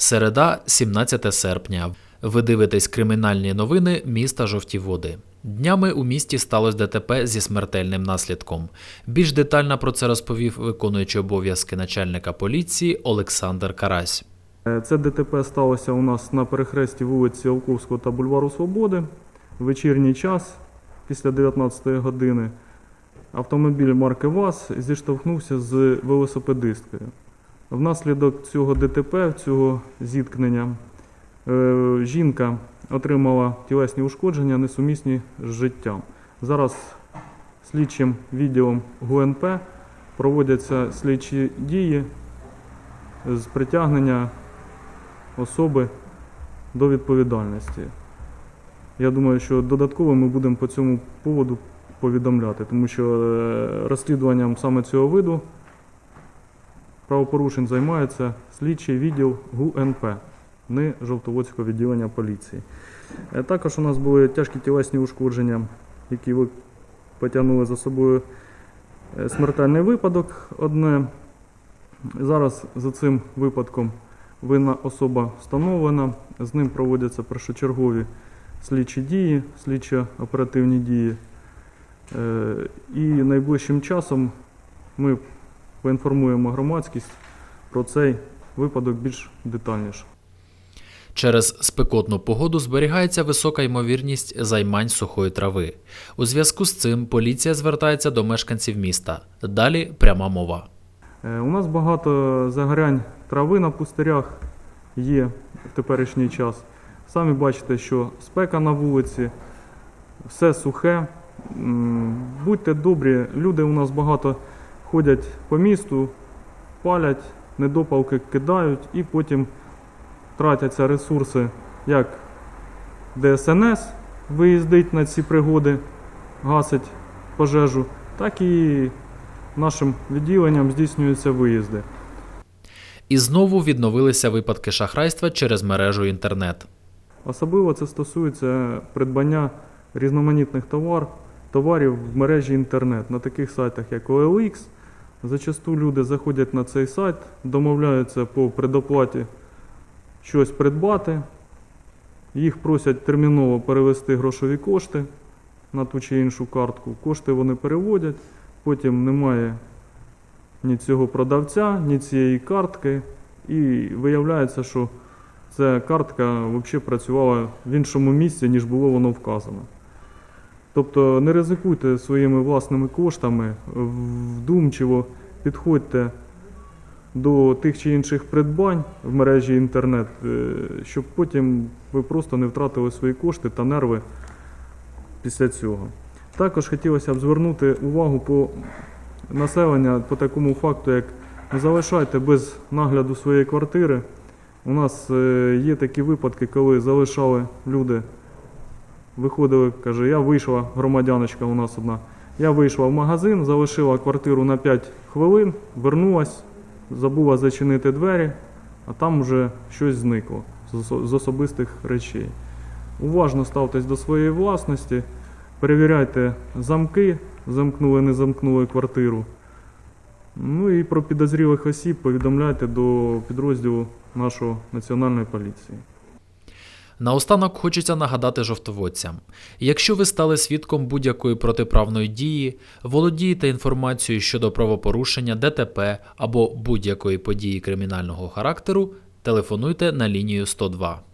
Середа, 17 серпня. Ви дивитесь кримінальні новини міста Жовті Води. Днями у місті сталося ДТП зі смертельним наслідком. Більш детально про це розповів виконуючий обов'язки начальника поліції Олександр Карась. Е, Це ДТП сталося у нас на перехресті вулиці Олковського та Бульвару Свободи. Вечірній час, після 19 години, автомобіль марки ВАЗ зіштовхнувся з велосипедисткою. Внаслідок цього ДТП, цього зіткнення, е, жінка отримала тілесні ушкодження, несумісні з життям. Зараз слідчим відділом ГУНП проводяться слідчі дії з притягнення особи до відповідальності. Я думаю, що додатково ми будемо по цьому поводу повідомляти, тому що е, розслідуванням саме цього виду правопорушень займається слідчий відділ ГУНП, не Жовтоводського відділення поліції. Е, Також у нас були тяжкі тілесні ушкодження, які потягнули за собою е, смертельний випадок. Одне Зараз за цим випадком винна особа встановлена, з ним проводяться першочергові слідчі дії, слідчо-оперативні дії. Е, І найближчим часом ми поінформуємо громадськість про цей випадок більш детальніше. Через спекотну погоду зберігається висока ймовірність займань сухої трави. У зв'язку з цим поліція звертається до мешканців міста. Далі пряма мова. Е, У нас багато загорянь трави на пустирях є в теперішній час. Самі бачите, що спека на вулиці, все сухе. Будьте добрі, люди у нас багато ходять по місту, палять, недопалки кидають і потім тратяться ресурси, як ДСНС виїздить на ці пригоди, гасить пожежу, так і нашим відділенням здійснюються виїзди. І знову відновилися випадки шахрайства через мережу інтернет. Особливо це стосується придбання різноманітних товар, товарів в мережі інтернет на таких сайтах, як OLX. Зачасту люди заходять на цей сайт, домовляються по предоплаті щось придбати. Їх просять терміново перевести грошові кошти на ту чи іншу картку. Кошти вони переводять, потім немає ні цього продавця, ні цієї картки. І виявляється, що ця картка взагалі працювала в іншому місці, ніж було воно вказано. Тобто не ризикуйте своїми власними коштами, вдумчиво підходьте до тих чи інших придбань в мережі інтернет, е, щоб потім ви просто не втратили свої кошти та нерви після цього. Також хотілося б звернути увагу по населення по такому факту, як не залишайте без нагляду своєї квартири. У нас е, є такі випадки, коли залишали люди, виходили, каже, я вийшла, громадяночка у нас одна. Я вийшла в магазин, залишила квартиру на 5 хвилин, вернулась, забула зачинити двері, а там вже щось зникло з особистих речей. Уважно ставтесь до своєї власності, перевіряйте замки, замкнули, не замкнули квартиру. Ну і про підозрілих осіб повідомляйте до підрозділу нашого національної поліції. Наостанок хочеться нагадати жовтоводцям: якщо ви стали свідком будь-якої протиправної дії, володієте інформацією щодо правопорушення, ДТП або будь-якої події кримінального характеру, телефонуйте на лінію 102.